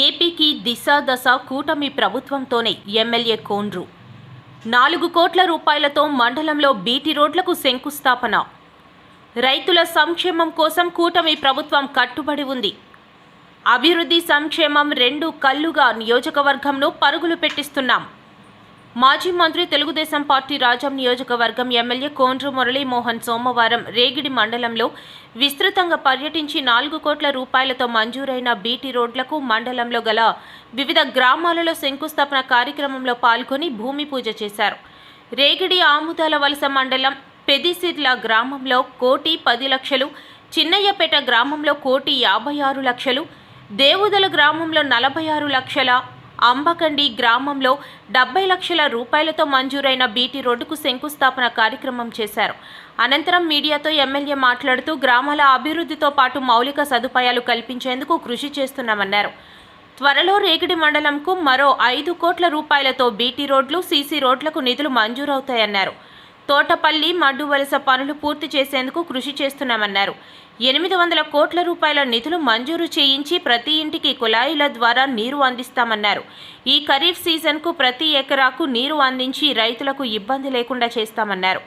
ఏపీకి దిశ దశ కూటమి ప్రభుత్వంతోనే ఎమ్మెల్యే కోండ్రు నాలుగు కోట్ల రూపాయలతో మండలంలో బీటీ రోడ్లకు శంకుస్థాపన. రైతుల సంక్షేమం కోసం కూటమి ప్రభుత్వం కట్టుబడి ఉంది. అభివృద్ధి సంక్షేమం రెండు కళ్ళుగా నియోజకవర్గంను పరుగులు పెట్టిస్తున్నాం. మాజీ మంత్రి తెలుగుదేశం పార్టీ రాజం నియోజకవర్గం ఎమ్మెల్యే కోండ్రు మురళీమోహన్ సోమవారం రేగిడి మండలంలో విస్తృతంగా పర్యటించి నాలుగు కోట్ల రూపాయలతో మంజూరైన బీటీ రోడ్లకు మండలంలో గల వివిధ గ్రామాలలో శంకుస్థాపన కార్యక్రమంలో పాల్గొని భూమి పూజ చేశారు. రేగిడి ఆముదాల వలస మండలం పెదిసిర్ల గ్రామంలో కోటి పది లక్షలు చిన్నయ్యపేట గ్రామంలో కోటి యాభై ఆరు లక్షలు దేవుదల గ్రామంలో నలభై ఆరు లక్షల అంబకండి గ్రామంలో డెబ్బై లక్షల రూపాయలతో మంజూరైన బీటీ రోడ్డుకు శంకుస్థాపన కార్యక్రమం చేశారు. అనంతరం మీడియాతో ఎమ్మెల్యే మాట్లాడుతూ గ్రామాల అభివృద్ధితో పాటు మౌలిక సదుపాయాలు కల్పించేందుకు కృషి చేస్తున్నామన్నారు. త్వరలో రేగిడి మండలంకు మరో ఐదు కోట్ల రూపాయలతో బీటీ రోడ్లు సీసీ రోడ్లకు నిధులు మంజూరవుతాయన్నారు. తోటపల్లి మడ్డు వలస పనులు పూర్తి చేసేందుకు కృషి చేస్తున్నామన్నారు. ఎనిమిది వందల కోట్ల రూపాయల నిధులు మంజూరు చేయించి ప్రతి ఇంటికి కుళాయిల ద్వారా నీరు అందిస్తామన్నారు. ఈ ఖరీఫ్ సీజన్కు ప్రతి ఎకరాకు నీరు అందించి రైతులకు ఇబ్బంది లేకుండా చేస్తామన్నారు.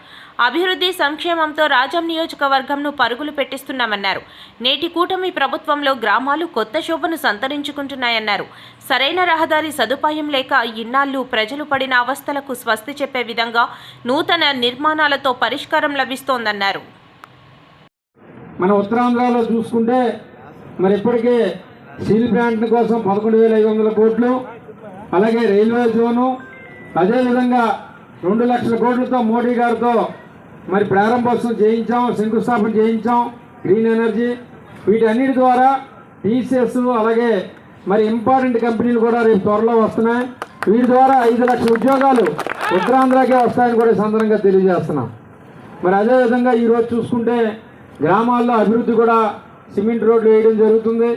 అభివృద్ధి సంక్షేమంతో రాజం నియోజకవర్గంను పరుగులు పెట్టిస్తున్నామన్నారు. నేటి కూటమి ప్రభుత్వంలో గ్రామాలు కొత్త శోభను సంతరించుకుంటున్నాయన్నారు. సరైన రహదారి సదుపాయం లేక ఇన్నాళ్ళు ప్రజలు పడిన అవస్థలకు స్వస్తి చెప్పే విధంగా నూతన నిర్మాణాలతో పరిష్కారం లభిస్తోందన్నారు. మన ఉత్తరాంధ్రలో చూసుకుంటే మరి ఇప్పటికే స్టీల్ ప్లాంట్ కోసం పదకొండు వేల ఐదు వందల కోట్లు అలాగే రైల్వే జోను అదేవిధంగా రెండు లక్షల కోట్లతో మోడీ గారితో మరి ప్రారంభోత్సవం చేయించాం శంకుస్థాపన చేయించాం గ్రీన్ ఎనర్జీ. వీటన్నిటి ద్వారా టీసీఎస్ అలాగే మరి ఇంపార్టెంట్ కంపెనీలు కూడా రేపు త్వరలో వస్తున్నాయి. వీటి ద్వారా ఐదు లక్షల ఉద్యోగాలు ఉత్తరాంధ్రకే వస్తాయని కూడా సందర్భంగా తెలియజేస్తున్నాం. మరి అదేవిధంగా ఈరోజు చూసుకుంటే గ్రామాల్లో అభివృద్ధి కూడా సిమెంట్ రోడ్లు వేయడం జరుగుతుంది.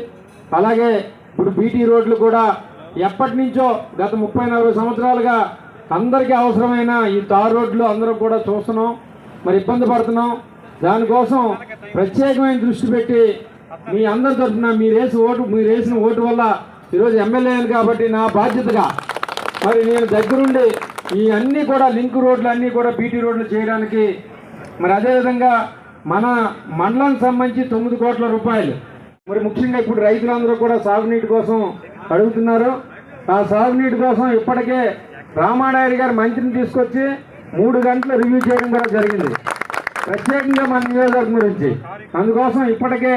అలాగే ఇప్పుడు బీటీ రోడ్లు కూడా ఎప్పటి నుంచో గత ముప్పై నలభై సంవత్సరాలుగా అందరికీ అవసరమైన ఈ తార్ రోడ్లు అందరం కూడా చూస్తున్నాం. మరి ఇబ్బంది పడుతున్నాం. దానికోసం ప్రత్యేకమైన దృష్టి పెట్టి మీ అందరి తరఫున మీరు ఓటు మీరేసిన ఓటు వల్ల ఈరోజు ఎమ్మెల్యేలు కాబట్టి నా బాధ్యతగా మరి నేను దగ్గరుండి ఈ అన్నీ కూడా లింక్ రోడ్లు అన్నీ కూడా బీటీ రోడ్లు చేయడానికి మరి అదేవిధంగా మన మండలానికి సంబంధించి తొమ్మిది కోట్ల రూపాయలు. మరి ముఖ్యంగా ఇప్పుడు రైతులందరూ కూడా సాగునీటి కోసం అడుగుతున్నారు. ఆ సాగునీటి కోసం ఇప్పటికే రామానాయుడు గారు మంత్రిని తీసుకొచ్చి మూడు గంటలు రివ్యూ చేయడం కూడా జరిగింది. ప్రత్యేకంగా మన నియోజకవర్గం గురించి. అందుకోసం ఇప్పటికే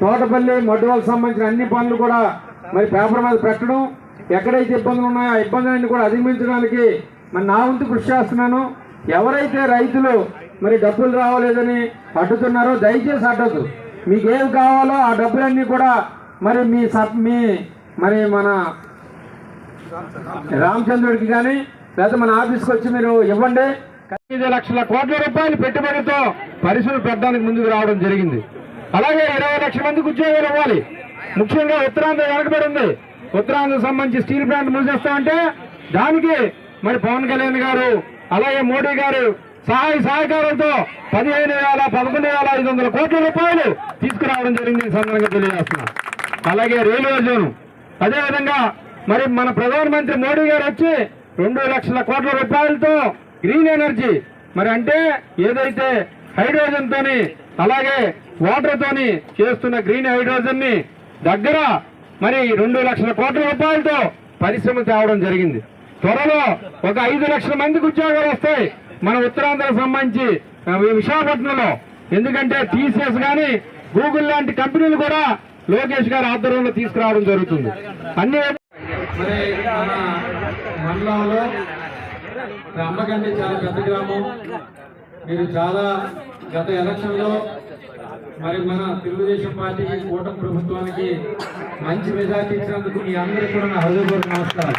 తోటపల్లి మడ్డువాళ్ళకి సంబంధించిన అన్ని పనులు కూడా మరి పేపర్ మీద పెట్టడం ఎక్కడైతే ఇబ్బందులు ఉన్నాయో ఆ ఇబ్బందులన్నీ కూడా అధిగమించడానికి మరి నా వంతు కృషి చేస్తున్నాను. ఎవరైతే రైతులు మరి డబ్బులు రావలేదని అడ్డుతున్నారు దయచేసి అడ్డదు మీకు ఏం కావాలో ఆ డబ్బులన్నీ కూడా మరి మీ సబ్ మీ మరి మన రామచంద్రుడికి కానీ లేదా మన ఆఫీస్కి వచ్చి మీరు ఇవ్వండి. ఐదు లక్షల కోట్ల రూపాయలు పెట్టుబడితో పరిశ్రమ పెట్టడానికి ముందుకు రావడం జరిగింది. అలాగే ఇరవై లక్షల మందికి ఉద్యోగాలు ఇవ్వాలి. ముఖ్యంగా ఉత్తరాంధ్ర వెనకబడి ఉంది. ఉత్తరాంధ్ర సంబంధించి స్టీల్ ప్లాంట్ మూసేస్తామంటే దానికి మరి పవన్ కళ్యాణ్ గారు అలాగే మోడీ గారు సహాయ సహకారంతో పదిహేను వేల పదకొండు వేల ఐదు వందల కోట్ల రూపాయలు తీసుకురావడం జరిగింది సందర్భంగా తెలియజేస్తున్నా. అలాగే రైల్వే జోన్. అదేవిధంగా మరి మన ప్రధానమంత్రి మోడీ గారు వచ్చి రెండు లక్షల కోట్ల రూపాయలతో గ్రీన్ ఎనర్జీ మరి అంటే ఏదైతే హైడ్రోజన్ తోని అలాగే వాటర్ తోని చేస్తున్న గ్రీన్ హైడ్రోజన్ని దగ్గర మరి రెండు లక్షల కోట్ల రూపాయలతో పరిశ్రమ తేవడం జరిగింది. త్వరలో ఒక ఐదు లక్షల మందికి ఉద్యోగాలు వస్తాయి. మన ఉత్తరాంధ్రకు సంబంధించి విశాఖపట్నంలో. ఎందుకంటే టీసీఎస్ కానీ గూగుల్ లాంటి కంపెనీలు కూడా లోకేష్ గారి ఆధ్వర్యంలో తీసుకురావడం జరుగుతుంది. అన్ని మరి మండలంలో అమ్మకండి చాలా పెద్ద గ్రామం. మీరు చాలా గత ఎలక్షన్లో మరి మన తెలుగుదేశం పార్టీకి కూటమి ప్రభుత్వానికి మంచి మెజార్టీ ఇచ్చినందుకు మీ అందరికీ కూడా నా హృదయపూర్వక నమస్కారం